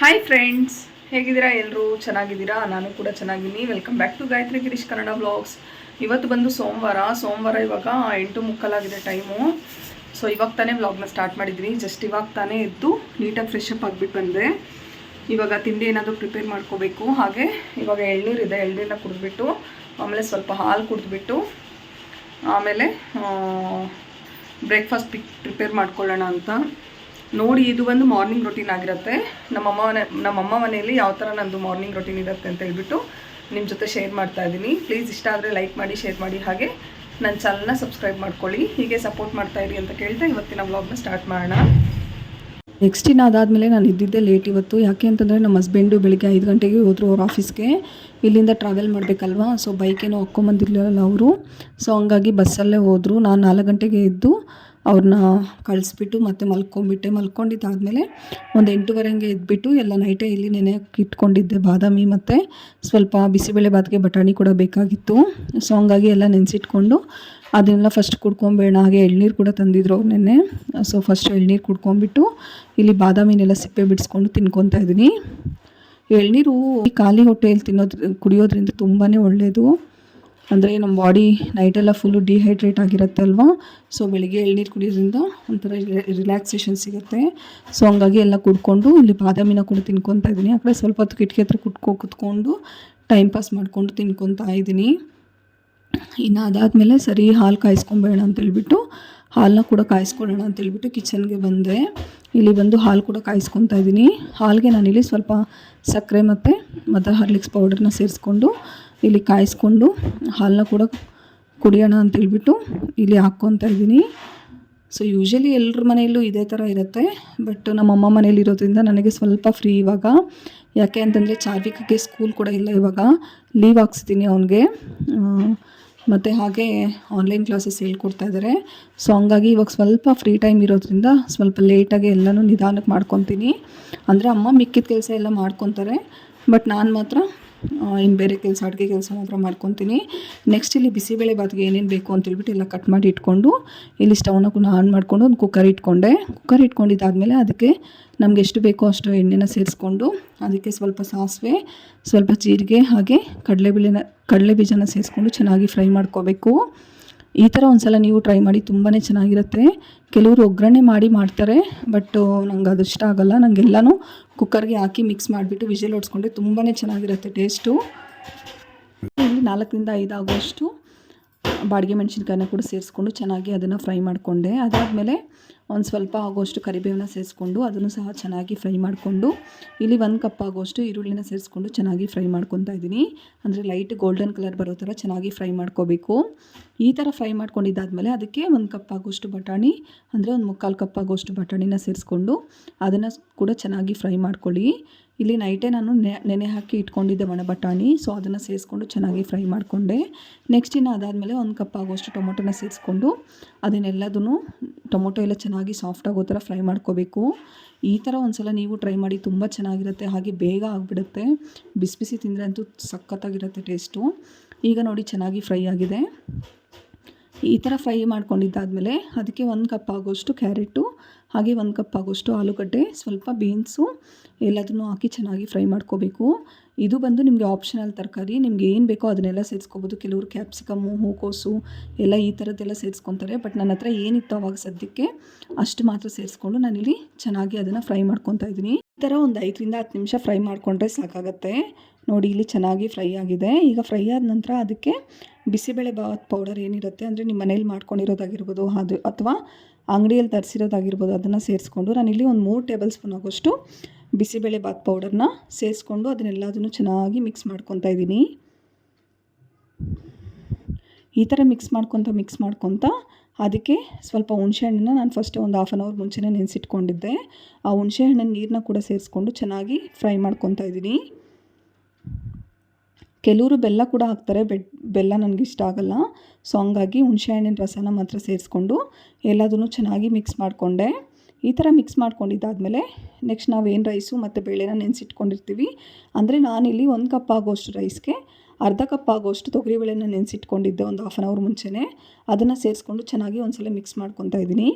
Hi friends ಹೇಗಿದ್ದೀರಾ ಎಲ್ಲರೂ ಚೆನ್ನಾಗಿದ್ದೀರಾ? ನಾನು ಕೂಡ ಚೆನ್ನಾಗಿದ್ದೀನಿ. Welcome back to Gayatri Girish Kannada blogs ಇವತ್ತು ಬಂದು ಸೋಮವಾರ. ಸೋಮವಾರ ಇವಾಗ ಎಂಟು ಮುಕ್ಕಲಾಗಿದೆ ಟೈಮು ಸೊ ಇವಾಗ ತಾನೇ ವ್ಲಾಗ್ನ ಸ್ಟಾರ್ಟ್ ಮಾಡಿದ್ದೀನಿ ಜಸ್ಟ್ ಇವಾಗ ತಾನೇ ಎದ್ದು ನೀಟಾಗಿ ಫ್ರೆಶ್ ಅಪ್ ಆಗಿಬಿಟ್ಟು ಬಂದೆ. ಇವಾಗ ತಿಂಡಿ ಏನಾದರೂ ಪ್ರಿಪೇರ್ ಮಾಡ್ಕೋಬೇಕು. ಹಾಗೆ ಇವಾಗ ಎಳ್ನೀರಿದೆ ಎಳ್ನೀರನ್ನ ಕುಡಿದ್ಬಿಟ್ಟು, ಆಮೇಲೆ ಸ್ವಲ್ಪ ಹಾಲು ಕುಡಿದ್ಬಿಟ್ಟು, ಆಮೇಲೆ ಬ್ರೇಕ್ಫಾಸ್ಟ್ ಪ್ರಿಪೇರ್ ಮಾಡ್ಕೊಳ್ಳೋಣ ಅಂತ. ನೋಡಿ, ಇದು ಒಂದು ಮಾರ್ನಿಂಗ್ ರೊಟೀನ್ ಆಗಿರುತ್ತೆ. ನಮ್ಮಮ್ಮ ಮನೆ ನಮ್ಮಮ್ಮ ಮನೆಯಲ್ಲಿ ಯಾವ ಥರ ನಂದು ಮಾರ್ನಿಂಗ್ ರೊಟೀನ್ ಇರುತ್ತೆ ಅಂತ ಹೇಳ್ಬಿಟ್ಟು ನಿಮ್ಮ ಜೊತೆ ಶೇರ್ ಮಾಡ್ತಾ ಇದ್ದೀನಿ ಪ್ಲೀಸ್ ಇಷ್ಟ ಆದರೆ ಲೈಕ್ ಮಾಡಿ ಶೇರ್ ಮಾಡಿ. ಹಾಗೆ ನನ್ನ ಚಾನಲ್ನ ಸಬ್ಸ್ಕ್ರೈಬ್ ಮಾಡ್ಕೊಳ್ಳಿ. ಹೀಗೆ ಸಪೋರ್ಟ್ ಮಾಡ್ತಾ ಇರಿ ಅಂತ ಕೇಳ್ತಾ ಇವತ್ತಿನ ವ್ಲಾಗ್ನ ಸ್ಟಾರ್ಟ್ ಮಾಡೋಣ. ನೆಕ್ಸ್ಟ್ ಇನ್ನು ಅದಾದಮೇಲೆ ನಾನು ಇದ್ದಿದ್ದೆ ಲೇಟ್ ಇವತ್ತು. ಯಾಕೆ ಅಂತಂದರೆ ನಮ್ಮ ಹಸ್ಬೆಂಡು ಬೆಳಿಗ್ಗೆ ಐದು ಗಂಟೆಗೆ ಹೋದರು ಅವ್ರ ಆಫೀಸ್ಗೆ ಇಲ್ಲಿಂದ ಟ್ರಾವೆಲ್ ಮಾಡಬೇಕಲ್ವಾ? ಸೊ ಬೈಕೇನೋ ಹಾಕ್ಕೊಂಬಂದಿರಲಿಲ್ಲ ಅವರು. ಸೊ ಹಂಗಾಗಿ ಬಸ್ಸಲ್ಲೇ ಹೋದರು. ನಾನು ನಾಲ್ಕು ಗಂಟೆಗೆ ಎದ್ದು ಅವ್ರನ್ನ ಕಳಿಸ್ಬಿಟ್ಟು ಮತ್ತೆ ಮಲ್ಕೊಂಡ್ಬಿಟ್ಟೆ ಮಲ್ಕೊಂಡಿದ್ದಾದ್ಮೇಲೆ ಒಂದು ಎಂಟೂವರೆ ಹಂಗೆ ಎದ್ಬಿಟ್ಟು ಎಲ್ಲ ನೈಟೇ ಇಲ್ಲಿ ನೆನೆಯೋಕೆ ಇಟ್ಕೊಂಡಿದ್ದೆ ಬಾದಾಮಿ ಮತ್ತು ಸ್ವಲ್ಪ ಬಿಸಿಬೇಳೆ ಬಾತ್ಗೆ ಬಟಾಣಿ ಕೂಡ ಬೇಕಾಗಿತ್ತು. ಸೊ ಹಂಗಾಗಿ ಎಲ್ಲ ನೆನೆಸಿಟ್ಕೊಂಡು ಅದನ್ನೆಲ್ಲ ಫಸ್ಟ್ ಕುಡ್ಕೊಂಬೇಡ, ಹಾಗೆ ಎಳ್ನೀರು ಕೂಡ ತಂದಿದ್ರು ಅವ್ರು ನೆನ್ನೆ. ಸೊ ಫಸ್ಟ್ ಎಳ್ನೀರು ಕುಡ್ಕೊಂಬಿಟ್ಟು ಇಲ್ಲಿ ಬಾದಾಮಿನೆಲ್ಲ ಸಿಪ್ಪೆ ಬಿಡಿಸ್ಕೊಂಡು ತಿನ್ಕೊತಾ ಇದ್ದೀನಿ. ಎಳ್ನೀರು ಖಾಲಿ ಹೊಟ್ಟೆಯಲ್ಲಿ ತಿನ್ನೋದ್ರ ಕುಡಿಯೋದ್ರಿಂದ ತುಂಬಾ ಒಳ್ಳೆಯದು ಅಂದರೆ ನಮ್ಮ ಬಾಡಿ ನೈಟೆಲ್ಲ ಫುಲ್ಲು ಡಿಹೈಡ್ರೇಟ್ ಆಗಿರುತ್ತೆ ಅಲ್ವಾ? ಸೊ ಬೆಳಿಗ್ಗೆ ಎಳ್ನೀರು ಕುಡಿಯೋದ್ರಿಂದ ಒಂಥರ ರಿಲ್ಯಾಕ್ಸೇಷನ್ ಸಿಗುತ್ತೆ. ಸೊ ಹಂಗಾಗಿ ಎಲ್ಲ ಕುಡ್ಕೊಂಡು ಇಲ್ಲಿ ಬಾದಾಮಿನ ಕೂಡ ತಿನ್ಕೊತಾ ಇದ್ದೀನಿ. ಆ ಕಡೆ ಸ್ವಲ್ಪ ಹೊತ್ತು ಕಿಟಕಿ ಹತ್ರ ಕುಟ್ಕೊ ಕುತ್ಕೊಂಡು ಟೈಮ್ ಪಾಸ್ ಮಾಡಿಕೊಂಡು ತಿನ್ಕೊತಾ ಇದ್ದೀನಿ. ಇನ್ನು ಅದಾದಮೇಲೆ ಸರಿ ಹಾಲು ಕಾಯಿಸ್ಕೊಂಬೇಡ ಅಂತೇಳ್ಬಿಟ್ಟು ಹಾಲನ್ನ ಕೂಡ ಕಾಯಿಸ್ಕೊಳ್ಳೋಣ ಅಂತೇಳ್ಬಿಟ್ಟು ಕಿಚನ್ಗೆ ಬಂದೆ. ಇಲ್ಲಿ ಬಂದು ಹಾಲು ಕೂಡ ಕಾಯಿಸ್ಕೊತಾ ಇದ್ದೀನಿ. ಹಾಲಿಗೆ ನಾನಿಲ್ಲಿ ಸ್ವಲ್ಪ ಸಕ್ಕರೆ ಮತ್ತು ಮತ್ತು ಹಾರ್ಲಿಕ್ಸ್ ಪೌಡರ್ನ ಸೇರಿಸ್ಕೊಂಡು ಇಲ್ಲಿ ಕಾಯಿಸ್ಕೊಂಡು ಹಾಲನ್ನ ಕೂಡ ಕುಡಿಯೋಣ ಅಂತೇಳ್ಬಿಟ್ಟು ಇಲ್ಲಿ ಹಾಕ್ಕೊತಾ ಇದ್ದೀನಿ. ಸೊ ಯೂಶ್ವಲಿ ಎಲ್ಲರ ಮನೆಯಲ್ಲೂ ಇದೇ ಥರ ಇರುತ್ತೆ ಬಟ್ ನಮ್ಮ ಅಮ್ಮ ಮನೇಲಿ ಇರೋದ್ರಿಂದ ನನಗೆ ಸ್ವಲ್ಪ ಫ್ರೀ ಇವಾಗ. ಯಾಕೆ ಅಂತಂದರೆ ಚಾರ್ವಿಕಕ್ಕೆ ಸ್ಕೂಲ್ ಕೂಡ ಇಲ್ಲ ಇವಾಗ. ಲೀವ್ ಹಾಕ್ಸ್ತೀನಿ ಅವನಿಗೆ. ಮತ್ತು ಹಾಗೆ ಆನ್ಲೈನ್ ಕ್ಲಾಸಸ್ ಹೇಳ್ಕೊಡ್ತಾ ಇದ್ದಾರೆ ಸೊ ಹಂಗಾಗಿ ಇವಾಗ ಸ್ವಲ್ಪ ಫ್ರೀ ಟೈಮ್ ಇರೋದ್ರಿಂದ ಸ್ವಲ್ಪ ಲೇಟಾಗಿ ಎಲ್ಲನೂ ನಿಧಾನಕ್ಕೆ ಮಾಡ್ಕೊತೀನಿ. ಅಂದರೆ ಅಮ್ಮ ಮಿಕ್ಕಿದ ಕೆಲಸ ಎಲ್ಲ ಮಾಡ್ಕೊತಾರೆ ಬಟ್ ನಾನು ಮಾತ್ರ ಇನ್ನು ಬೇರೆ ಕೆಲಸ, ಅಡುಗೆ ಕೆಲಸ ಮಾತ್ರ ಮಾಡ್ಕೊತೀನಿ. ನೆಕ್ಸ್ಟ್ ಇಲ್ಲಿ ಬಿಸಿಬೇಳೆ ಬಾತ್ಗೆ ಏನೇನು ಬೇಕು ಅಂತೇಳ್ಬಿಟ್ಟು ಎಲ್ಲ ಕಟ್ ಮಾಡಿ ಇಟ್ಕೊಂಡು, ಇಲ್ಲಿ ಸ್ಟವ್ನ ಕೂಡ ಆನ್ ಮಾಡಿಕೊಂಡು ಒಂದು ಕುಕ್ಕರ್ ಇಟ್ಕೊಂಡೆ. ಕುಕ್ಕರ್ ಇಟ್ಕೊಂಡಿದ್ದಾದಮೇಲೆ ಅದಕ್ಕೆ ನಮ್ಗೆ ಎಷ್ಟು ಬೇಕೋ ಅಷ್ಟು ಎಣ್ಣೆನ ಸೇರಿಸ್ಕೊಂಡು, ಅದಕ್ಕೆ ಸ್ವಲ್ಪ ಸಾಸಿವೆ, ಸ್ವಲ್ಪ ಜೀರಿಗೆ ಹಾಗೆ ಕಡಲೆಬೇಳೆನ ಕಡಲೆ ಬೀಜನ ಸೇರಿಸ್ಕೊಂಡು ಚೆನ್ನಾಗಿ ಫ್ರೈ ಮಾಡ್ಕೋಬೇಕು. ಈ ಥರ ಒಂದು ಸಲ ನೀವು ಟ್ರೈ ಮಾಡಿ ತುಂಬಾ ಚೆನ್ನಾಗಿರುತ್ತೆ. ಕೆಲವರು ಒಗ್ಗರಣೆ ಮಾಡಿ ಮಾಡ್ತಾರೆ ಬಟ್ ನಂಗೆ ಅದು ಇಷ್ಟ ಆಗೋಲ್ಲ. ನನಗೆಲ್ಲನೂ ಕುಕ್ಕರ್ಗೆ ಹಾಕಿ ಮಿಕ್ಸ್ ಮಾಡಿಬಿಟ್ಟು ವಿಷಲ್ ಹೊಡ್ಸ್ಕೊಂಡ್ರೆ ತುಂಬಾ ಚೆನ್ನಾಗಿರುತ್ತೆ ಟೇಸ್ಟು ನಾಲ್ಕರಿಂದ ಐದು ಆಗುವಷ್ಟು ಬಾಡಿಗೆ ಮೆಣಸಿನ್ಕಾಯನ್ನ ಕೂಡ ಸೇರಿಸ್ಕೊಂಡು ಚೆನ್ನಾಗಿ ಅದನ್ನು ಫ್ರೈ ಮಾಡಿಕೊಂಡೆ. ಅದಾದಮೇಲೆ ಒಂದು ಸ್ವಲ್ಪ ಆಗೋಷ್ಟು ಕರಿಬೇವನ್ನ ಸೇರಿಸ್ಕೊಂಡು ಅದನ್ನು ಸಹ ಚೆನ್ನಾಗಿ ಫ್ರೈ ಮಾಡಿಕೊಂಡು, ಇಲ್ಲಿ ಒಂದು ಕಪ್ ಆಗೋಷ್ಟು ಈರುಳ್ಳಿನ ಸೇರಿಸ್ಕೊಂಡು ಚೆನ್ನಾಗಿ ಫ್ರೈ ಮಾಡ್ಕೊತಾ ಇದ್ದೀನಿ. ಅಂದರೆ ಲೈಟ್ ಗೋಲ್ಡನ್ ಕಲರ್ ಬರೋ ಥರ ಚೆನ್ನಾಗಿ ಫ್ರೈ ಮಾಡ್ಕೋಬೇಕು. ಈ ಥರ ಫ್ರೈ ಮಾಡ್ಕೊಂಡಿದ್ದಾದಮೇಲೆ ಅದಕ್ಕೆ ಒಂದು ಕಪ್ ಆಗೋಷ್ಟು ಬಟಾಣಿ, ಅಂದರೆ ಒಂದು ಮುಕ್ಕಾಲು ಕಪ್ ಆಗೋಷ್ಟು ಬಟಾಣಿನ ಸೇರಿಸ್ಕೊಂಡು ಅದನ್ನು ಕೂಡ ಚೆನ್ನಾಗಿ ಫ್ರೈ ಮಾಡ್ಕೊಳ್ಳಿ. ಇಲ್ಲಿ ನೈಟೇ ನಾನು ನೆನೆ ಹಾಕಿ ಇಟ್ಕೊಂಡಿದ್ದೆ ಒಣ ಬಟಾಣಿ, ಸೊ ಅದನ್ನು ಸೇರಿಸ್ಕೊಂಡು ಚೆನ್ನಾಗಿ ಫ್ರೈ ಮಾಡಿಕೊಂಡೆ. ನೆಕ್ಸ್ಟ್ ಇನ್ನು ಅದಾದಮೇಲೆ ಒಂದು ಕಪ್ ಆಗೋಷ್ಟು ಟೊಮೊಟೊನ ಸೇರಿಸ್ಕೊಂಡು ಅದನ್ನೆಲ್ಲದೂ ಟೊಮೊಟೊ ಎಲ್ಲ ಚೆನ್ನಾಗಿ ಸಾಫ್ಟ್ ಸಾಫ್ಟಾಗೋ ಥರ ಫ್ರೈ ಮಾಡ್ಕೋಬೇಕು. ಈ ಥರ ಒಂದ್ಸಲ ನೀವು ಟ್ರೈ ಮಾಡಿ ತುಂಬ ಚೆನ್ನಾಗಿರುತ್ತೆ. ಹಾಗೆ ಬೇಗ ಆಗಿಬಿಡುತ್ತೆ. ಬಿಸಿ ಬಿಸಿ ತಿಂದರೆ ಅಂತೂ ಸಖತ್ತಾಗಿರುತ್ತೆ ಟೇಸ್ಟು ಈಗ ನೋಡಿ ಚೆನ್ನಾಗಿ ಫ್ರೈ ಆಗಿದೆ. ಈ ಥರ ಫ್ರೈ ಮಾಡ್ಕೊಂಡಿದ್ದಾದಮೇಲೆ ಅದಕ್ಕೆ ಒಂದು ಕಪ್ ಆಗೋಷ್ಟು ಕ್ಯಾರೆಟು ಹಾಗೆ ಒಂದು ಕಪ್ ಆಗೋಷ್ಟು ಆಲೂಗಡ್ಡೆ, ಸ್ವಲ್ಪ ಬೀನ್ಸು, ಎಲ್ಲದನ್ನು ಹಾಕಿ ಚೆನ್ನಾಗಿ ಫ್ರೈ ಮಾಡ್ಕೋಬೇಕು. ಇದು ಬಂದು ನಿಮಗೆ ಆಪ್ಷನಲ್ ತರಕಾರಿ, ನಿಮ್ಗೆ ಏನು ಬೇಕೋ ಅದನ್ನೆಲ್ಲ ಸೇರಿಸ್ಕೋಬೋದು. ಕೆಲವರು ಕ್ಯಾಪ್ಸಿಕಮ್ಮು ಹೂಕೋಸು, ಎಲ್ಲ ಈ ಥರದ್ದೆಲ್ಲ ಸೇರಿಸ್ಕೊತಾರೆ. ಬಟ್ ನನ್ನ ಹತ್ರ ಏನಿತ್ತು ಅವಾಗ ಸದ್ಯಕ್ಕೆ ಅಷ್ಟು ಮಾತ್ರ ಸೇರಿಸ್ಕೊಂಡು ನಾನಿಲ್ಲಿ ಚೆನ್ನಾಗಿ ಅದನ್ನು ಫ್ರೈ ಮಾಡ್ಕೊತಾ ಇದ್ದೀನಿ. ಈ ಥರ ಒಂದು ಐದರಿಂದ ಹತ್ತು ನಿಮಿಷ ಫ್ರೈ ಮಾಡಿಕೊಂಡ್ರೆ ಸಾಕಾಗತ್ತೆ. ನೋಡಿ, ಇಲ್ಲಿ ಚೆನ್ನಾಗಿ ಫ್ರೈ ಆಗಿದೆ. ಈಗ ಫ್ರೈ ಆದ ನಂತರ ಅದಕ್ಕೆ ಬಿಸಿಬೇಳೆ ಬಾತ್ ಪೌಡರ್ ಏನಿರುತ್ತೆ ಅಂದರೆ ನಿಮ್ಮ ಮನೇಲಿ ಮಾಡ್ಕೊಂಡಿರೋದಾಗಿರ್ಬೋದು, ಅದು ಅಥವಾ ಅಂಗಡಿಯಲ್ಲಿ ತರಿಸಿರೋದಾಗಿರ್ಬೋದು ಅದನ್ನು ಸೇರಿಸ್ಕೊಂಡು ನಾನಿಲ್ಲಿ ಒಂದು ಮೂರು ಟೇಬಲ್ ಸ್ಪೂನ್ ಆಗೋಷ್ಟು ಬಿಸಿಬೇಳೆ ಬಾತ್ ಪೌಡರ್ನ ಸೇರಿಸ್ಕೊಂಡು ಅದನ್ನೆಲ್ಲದನ್ನು ಚೆನ್ನಾಗಿ ಮಿಕ್ಸ್ ಮಾಡ್ಕೊತಾ ಇದ್ದೀನಿ. ಈ ಥರ ಮಿಕ್ಸ್ ಮಾಡ್ಕೊತ ಮಿಕ್ಸ್ ಮಾಡ್ಕೊತ ಅದಕ್ಕೆ ಸ್ವಲ್ಪ ಹುಣಸೆಹಣ್ಣನ್ನ ನಾನು ಫಸ್ಟ್ ಒಂದು ಹಾಫ್ ಆನ್ ಅವರ್ ಮುಂಚೆನೇ ನೆನೆಸಿಟ್ಕೊಂಡಿದ್ದೆ. ಆ ಹುಣಸೆಹಣ್ಣಿನ ನೀರನ್ನ ಕೂಡ ಸೇರಿಸ್ಕೊಂಡು ಚೆನ್ನಾಗಿ ಫ್ರೈ ಮಾಡ್ಕೊತಾ ಇದ್ದೀನಿ. ಕೆಲವರು ಬೆಲ್ಲ ಕೂಡ ಹಾಕ್ತಾರೆ. ಬೆಡ್, ಬೆಲ್ಲ ನನಗೆ ಇಷ್ಟ ಆಗಲ್ಲ. ಸೊ ಹಂಗಾಗಿ ಹುಣಸೆಹಣ್ಣಿನ ರಸನ ಮಾತ್ರ ಸೇರಿಸ್ಕೊಂಡು ಎಲ್ಲದನ್ನು ಚೆನ್ನಾಗಿ ಮಿಕ್ಸ್ ಮಾಡಿಕೊಂಡೆ. ಈ ಥರ ಮಿಕ್ಸ್ ಮಾಡ್ಕೊಂಡಿದ್ದಾದಮೇಲೆ ನೆಕ್ಸ್ಟ್ ನಾವು ಏನು ರೈಸು ಮತ್ತು ಬೇಳೆನ ನೆನೆಸಿಟ್ಕೊಂಡಿರ್ತೀವಿ. ಅಂದರೆ ನಾನಿಲ್ಲಿ ಒಂದು ಕಪ್ ಆಗೋಷ್ಟು ರೈಸ್ಗೆ ಅರ್ಧ ಕಪ್ ಆಗೋಷ್ಟು ತೊಗರಿಬೇಳೆನ ನೆನೆಸಿಟ್ಕೊಂಡಿದ್ದೆ ಒಂದು ಹಾಫ್ ಆನ್ ಅವರ್ ಮುಂಚೆನೇ. ಅದನ್ನು ಸೇರಿಸ್ಕೊಂಡು ಚೆನ್ನಾಗಿ ಒಂದ್ಸಲ ಮಿಕ್ಸ್ ಮಾಡ್ಕೊತಾ ಇದ್ದೀನಿ.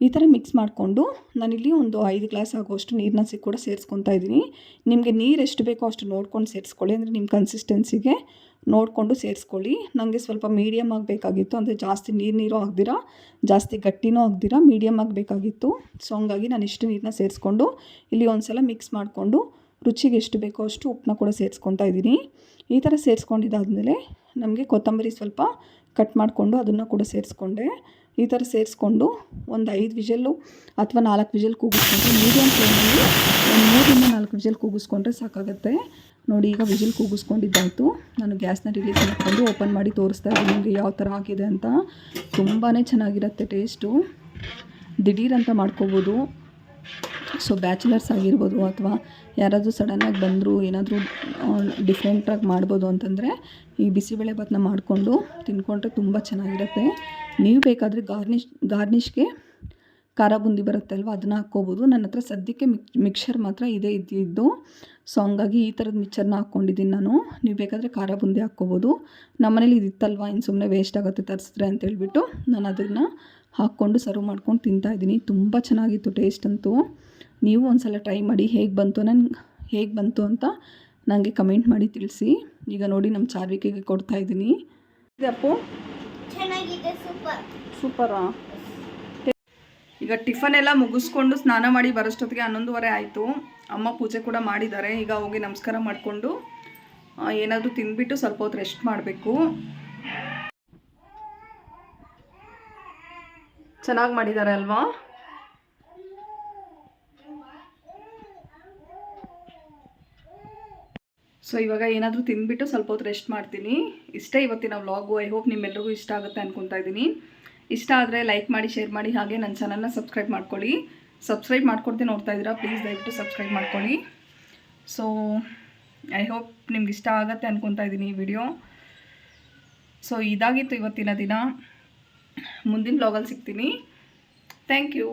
ಈ ಥರ ಮಿಕ್ಸ್ ಮಾಡಿಕೊಂಡು ನಾನಿಲ್ಲಿ ಒಂದು ಐದು ಗ್ಲಾಸ್ ಆಗುವಷ್ಟು ನೀರನ್ನ ಸಿ ಕೂಡ ಸೇರಿಸ್ಕೊತಾ ಇದ್ದೀನಿ. ನಿಮಗೆ ನೀರು ಎಷ್ಟು ಬೇಕೋ ಅಷ್ಟು ನೋಡ್ಕೊಂಡು ಸೇರಿಸ್ಕೊಳ್ಳಿ. ಅಂದರೆ ನಿಮ್ಮ ಕನ್ಸಿಸ್ಟೆನ್ಸಿಗೆ ನೋಡಿಕೊಂಡು ಸೇರಿಸ್ಕೊಳ್ಳಿ. ನನಗೆ ಸ್ವಲ್ಪ ಮೀಡಿಯಮ್ ಆಗಬೇಕಾಗಿತ್ತು. ಅಂದರೆ ಜಾಸ್ತಿ ನೀರು ನೀರು ಆಗದಿರ, ಜಾಸ್ತಿ ಗಟ್ಟಿನೂ ಆಗದಿರ ಮೀಡಿಯಮ್ ಆಗಬೇಕಾಗಿತ್ತು. ಸೊ ಹಂಗಾಗಿ ನಾನು ಇಷ್ಟು ನೀರನ್ನ ಸೇರಿಸ್ಕೊಂಡು ಇಲ್ಲಿ ಒಂದು ಸಲ ಮಿಕ್ಸ್ ಮಾಡಿಕೊಂಡು ರುಚಿಗೆ ಎಷ್ಟು ಬೇಕೋ ಅಷ್ಟು ಉಪ್ಪನ್ನ ಕೂಡ ಸೇರಿಸ್ಕೊತಾ ಇದ್ದೀನಿ. ಈ ಥರ ಸೇರಿಸ್ಕೊಂಡಿದ್ದಾದಮೇಲೆ ನಮಗೆ ಕೊತ್ತಂಬರಿ ಸ್ವಲ್ಪ ಕಟ್ ಮಾಡಿಕೊಂಡು ಅದನ್ನು ಕೂಡ ಸೇರಿಸ್ಕೊಂಡೆ. ಈ ಥರ ಸೇರಿಸ್ಕೊಂಡು ಒಂದು ಐದು ವಿಷಲ್ಲು ಅಥವಾ ನಾಲ್ಕು ವಿಷಲ್ ಕೂಗಿಸ್ಕೊಂಡ್ರೆ ಮೀಡಿಯಮ್ ಫ್ಲೇಮಲ್ಲಿ ಒಂದು ಮೂರಿಂದ ನಾಲ್ಕು ವಿಷಲ್ ಕೂಗಿಸ್ಕೊಂಡ್ರೆ ಸಾಕಾಗುತ್ತೆ. ನೋಡಿ, ಈಗ ವಿಜಿಲ್ ಕೂಗಿಸ್ಕೊಂಡಿದ್ದಾಯಿತು. ನಾನು ಗ್ಯಾಸ್ನ ರಿಲೀಸ್ ಮಾಡಿಕೊಂಡು ಓಪನ್ ಮಾಡಿ ತೋರಿಸ್ತಾ ಇದ್ದೀನಿ. ನಿಮಗೆ ಯಾವ ಥರ ಆಗಿದೆ ಅಂತ. ತುಂಬಾ ಚೆನ್ನಾಗಿರುತ್ತೆ ಟೇಸ್ಟು. ದಿಢೀರಂತ ಮಾಡ್ಕೋಬೋದು. ಸೊ ಬ್ಯಾಚುಲರ್ಸ್ ಆಗಿರ್ಬೋದು ಅಥವಾ ಯಾರಾದರೂ ಸಡನ್ನಾಗಿ ಬಂದರೂ, ಏನಾದರೂ ಡಿಫ್ರೆಂಟಾಗಿ ಮಾಡ್ಬೋದು ಅಂತಂದರೆ ಈ ಬಿಸಿಬೇಳೆ ಭಾತನ್ನ ಮಾಡಿಕೊಂಡು ತಿನ್ಕೊಂಡ್ರೆ ತುಂಬ ಚೆನ್ನಾಗಿರುತ್ತೆ. ನೀವು ಬೇಕಾದರೆ ಗಾರ್ನಿಶ್ ಗಾರ್ನಿಷ್ಗೆ ಖಾರ ಬುಂದಿ ಬರುತ್ತಲ್ವ ಅದನ್ನು ಹಾಕ್ಕೋಬೋದು. ನನ್ನ ಹತ್ರ ಸದ್ಯಕ್ಕೆ ಮಿಕ್ ಮಿಕ್ಸರ್ ಮಾತ್ರ ಇದೇ ಇದ್ದಿದ್ದು. ಸೊ ಹಂಗಾಗಿ ಈ ಥರದ ಮಿಕ್ಸರ್ನ ಹಾಕ್ಕೊಂಡಿದ್ದೀನಿ ನಾನು. ನೀವು ಬೇಕಾದರೆ ಖಾರ ಬುಂದಿ ಹಾಕ್ಕೋಬೋದು. ನಮ್ಮನೇಲಿ ಇದಿತ್ತಲ್ವ ಇನ್ನು ಸುಮ್ಮನೆ ವೇಸ್ಟ್ ಆಗುತ್ತೆ ತರಿಸಿದ್ರೆ ಅಂತ ಹೇಳ್ಬಿಟ್ಟು ನಾನು ಅದನ್ನು ಹಾಕ್ಕೊಂಡು ಸರ್ವ್ ಮಾಡ್ಕೊಂಡು ತಿಂತಾಯಿದ್ದೀನಿ ತುಂಬ ಚೆನ್ನಾಗಿತ್ತು ಟೇಸ್ಟ್ ಅಂತೂ. ನೀವು ಒಂದು ಸಲ ಟ್ರೈ ಮಾಡಿ ಹೇಗೆ ಬಂತು ನನಗೆ ಹೇಗೆ ಬಂತು ಅಂತ ನನಗೆ ಕಮೆಂಟ್ ಮಾಡಿ ತಿಳಿಸಿ. ಈಗ ನೋಡಿ ನಮ್ಮ ಚಾರ್ವಿಕೆಗೆ ಕೊಡ್ತಾ ಇದ್ದೀನಿ. ಅಪ್ಪು? ಚೆನ್ನಾಗಿದೆ ಸೂಪರ್ ಸೂಪರಾ ಈಗ ಟಿಫನ್ ಎಲ್ಲ ಮುಗಿಸ್ಕೊಂಡು ಸ್ನಾನ ಮಾಡಿ ಬರೋಷ್ಟೊತ್ತಿಗೆ ಹನ್ನೊಂದುವರೆ ಆಯಿತು. ಅಮ್ಮ ಪೂಜೆ ಕೂಡ ಮಾಡಿದ್ದಾರೆ. ಈಗ ಹೋಗಿ ನಮಸ್ಕಾರ ಮಾಡಿಕೊಂಡು ಏನಾದರೂ ತಿಂದ್ಬಿಟ್ಟು ಸ್ವಲ್ಪ ಹೊತ್ತು ರೆಸ್ಟ್ ಮಾಡಬೇಕು. ಚೆನ್ನಾಗಿ ಮಾಡಿದ್ದಾರೆ ಅಲ್ವಾ? ಸೊ ಇವಾಗ ಏನಾದರೂ ತಿಂದ್ಬಿಟ್ಟು ಸ್ವಲ್ಪ ಹೊತ್ತು ರೆಸ್ಟ್ ಮಾಡ್ತೀನಿ. ಇಷ್ಟೇ ಇವತ್ತಿನ ವ್ಲಾಗು ಐ ಹೋಪ್ ನಿಮ್ಮೆಲ್ಲರಿಗೂ ಇಷ್ಟ ಆಗುತ್ತೆ ಅನ್ಕೊತಾ ಇದ್ದೀನಿ. ಇಷ್ಟ ಆದರೆ ಲೈಕ್ ಮಾಡಿ ಶೇರ್ ಮಾಡಿ, ಹಾಗೆ ನನ್ನ ಚಾನಲ್ನ ಸಬ್ಸ್ಕ್ರೈಬ್ ಮಾಡ್ಕೊಳ್ಳಿ. ಸಬ್ಸ್ಕ್ರೈಬ್ ಮಾಡ್ಕೊಡ್ತೀನಿ ನೋಡ್ತಾ ಇದ್ದೀರಾ ಪ್ಲೀಸ್ ದಯವಿಟ್ಟು ಸಬ್ಸ್ಕ್ರೈಬ್ ಮಾಡ್ಕೊಳ್ಳಿ. ಸೊ ಐ ಹೋಪ್ ನಿಮ್ಗೆ ಇಷ್ಟ ಆಗುತ್ತೆ ಅನ್ಕೊತಾ ಇದ್ದೀನಿ ಈ ವಿಡಿಯೋ ಸೊ ಇದಾಗಿತ್ತು ಇವತ್ತಿನ ದಿನ. ಮುಂದಿನ ಬ್ಲಾಗಲ್ಲಿ ಸಿಗ್ತೀನಿ. Thank you